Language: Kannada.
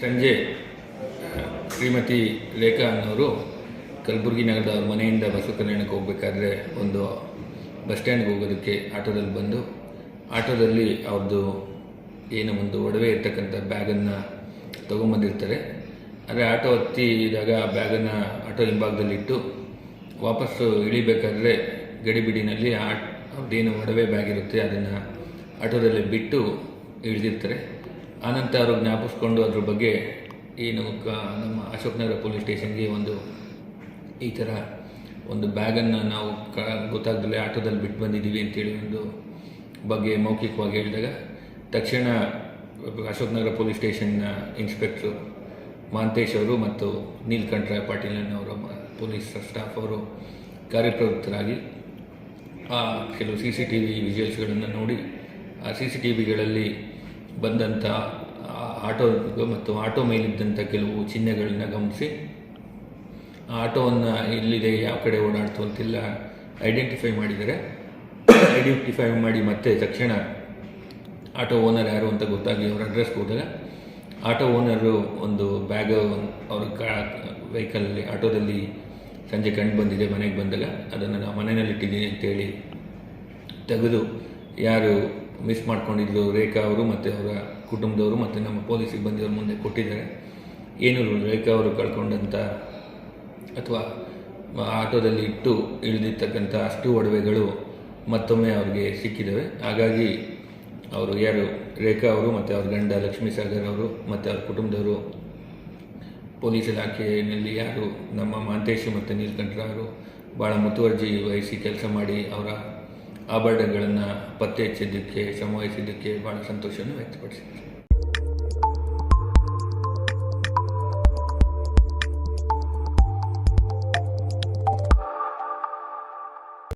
ಸಂಜೆ ಶ್ರೀಮತಿ ಲೇಖಾ ಅನ್ನೋರು ಕಲಬುರಗಿ ನಗರದ ಮನೆಯಿಂದ ಬಸವ ಕಲ್ಯಾಣಕ್ಕೆ ಹೋಗಬೇಕಾದ್ರೆ ಒಂದು ಬಸ್ ಸ್ಟ್ಯಾಂಡ್ಗೆ ಹೋಗೋದಕ್ಕೆ ಆಟೋದಲ್ಲಿ ಬಂದು, ಆಟೋದಲ್ಲಿ ಅವ್ರದ್ದು ಏನು ಒಂದು ಒಡವೆ ಇರ್ತಕ್ಕಂಥ ಬ್ಯಾಗನ್ನು ತೊಗೊಂಬಂದಿರ್ತಾರೆ. ಆದರೆ ಆಟೋ ಹತ್ತಿದಾಗ ಆ ಬ್ಯಾಗನ್ನು ಆಟೋ ಹಿಂಭಾಗದಲ್ಲಿಟ್ಟು ವಾಪಸ್ಸು ಇಳಿಬೇಕಾದ್ರೆ ಗಡಿಬಿಡಿನಲ್ಲಿ ಆ ಅವ್ರದ್ದೇನು ಒಡವೆ ಬ್ಯಾಗ್ ಇರುತ್ತೆ ಅದನ್ನು ಆಟೋದಲ್ಲಿ ಬಿಟ್ಟು ಇಳಿದಿರ್ತಾರೆ. ಆನಂತರ ಅವರು ಜ್ಞಾಪಿಸ್ಕೊಂಡು ಅದ್ರ ಬಗ್ಗೆ ಈ ಕ ನಮ್ಮ ಅಶೋಕ್ನಗರ ಪೊಲೀಸ್ ಸ್ಟೇಷನ್ಗೆ ಒಂದು ಈ ಥರ ಒಂದು ಬ್ಯಾಗನ್ನು ನಾವು ಕ ಗೊತ್ತಾಗ್ದಲೇ ಆಟೋದಲ್ಲಿ ಬಿಟ್ಟು ಬಂದಿದ್ದೀವಿ ಅಂತೇಳಿ ಒಂದು ಬಗ್ಗೆ ಮೌಖಿಕವಾಗಿ ಹೇಳಿದಾಗ, ತಕ್ಷಣ ಅಶೋಕ್ನಗರ ಪೊಲೀಸ್ ಸ್ಟೇಷನ್ನ ಇನ್ಸ್ಪೆಕ್ಟ್ರು ಮಾಂತೇಶ್ ಅವರು ಮತ್ತು ನೀಲ್ಕಂಠರಾಯ್ ಪಾಟೀಲ್ ಅನ್ನೋರ ಪೊಲೀಸ್ ಸ್ಟಾಫ್ ಅವರು ಕಾರ್ಯಪ್ರವೃತ್ತರಾಗಿ ಆ ಕೆಲವು ಸಿ ಸಿ ಟಿ ವಿ ವಿಜುವಲ್ಸ್ಗಳನ್ನು ನೋಡಿ, ಆ ಸಿ ಸಿ ಟಿ ವಿಗಳಲ್ಲಿ ಬಂದಂಥ ಆಟೋ ಮತ್ತು ಆಟೋ ಮೇಲಿದ್ದಂಥ ಕೆಲವು ಚಿಹ್ನೆಗಳನ್ನು ಗಮನಿಸಿ, ಆ ಆಟೋವನ್ನು ಎಲ್ಲಿದೆ, ಯಾವ ಕಡೆ ಓಡಾಡ್ತು ಅಂತೆಲ್ಲ ಐಡೆಂಟಿಫೈ ಮಾಡಿದರೆ ಐಡೆಂಟಿಫೈ ಮಾಡಿ ಮತ್ತೆ ತಕ್ಷಣ ಆಟೋ ಓನರ್ ಯಾರು ಅಂತ ಗೊತ್ತಾಗಿ ಅವ್ರ ಅಡ್ರೆಸ್ ಹೋದಾಗ ಆಟೋ ಓನರು ಒಂದು ಬ್ಯಾಗ್ ಅವ್ರ ಕಾ ವೆಹಿಕಲಲ್ಲಿ ಆಟೋದಲ್ಲಿ ಸಂಜೆ ಕಂಡು ಬಂದಿದೆ, ಮನೆಗೆ ಬಂದಾಗ ಅದನ್ನು ನಾನು ಮನೆಯಲ್ಲಿ ಇಟ್ಟಿದ್ದೀನಿ ಅಂತೇಳಿ ತೆಗೆದು ಯಾರು ಮಿಸ್ ಮಾಡ್ಕೊಂಡಿದ್ದು ರೇಖಾ ಅವರು ಮತ್ತು ಅವರ ಕುಟುಂಬದವರು ಮತ್ತು ನಮ್ಮ ಪೊಲೀಸ್ ಸಿಬ್ಬಂದಿಯವ್ರ ಮುಂದೆ ಕೊಟ್ಟಿದ್ದಾರೆ. ಏನು ರೇಖಾ ಅವರು ಕಳ್ಕೊಂಡಂಥ ಅಥವಾ ಆಟೋದಲ್ಲಿ ಇಟ್ಟು ಇಳಿದಿರ್ತಕ್ಕಂಥ ಅಷ್ಟು ಒಡವೆಗಳು ಮತ್ತೊಮ್ಮೆ ಅವ್ರಿಗೆ ಸಿಕ್ಕಿದ್ದಾವೆ ಹಾಗಾಗಿ ಅವರು ಯಾರು, ರೇಖಾ ಅವರು ಮತ್ತು ಅವ್ರ ಗಂಡ ಲಕ್ಷ್ಮೀ ಸಾಗರ್ ಅವರು ಮತ್ತು ಅವ್ರ ಕುಟುಂಬದವರು, ಪೊಲೀಸ್ ಇಲಾಖೆಯಲ್ಲಿ ಯಾರು ನಮ್ಮ ಮಾಂತೇಶಿ ಮತ್ತು ನೀಲಕಂಠರವರು ಭಾಳ ಮುತುವರ್ಜಿ ವಹಿಸಿ ಕೆಲಸ ಮಾಡಿ ಅವರ ಆಭರಣಗಳನ್ನು ಪತ್ತೆ ಹಚ್ಚಿದ್ದಕ್ಕೆ ಸಂವಹಿಸಿದ್ದಕ್ಕೆ ಭಾಳ ಸಂತೋಷವನ್ನು ವ್ಯಕ್ತಪಡಿಸಿದ್ದಾರೆ.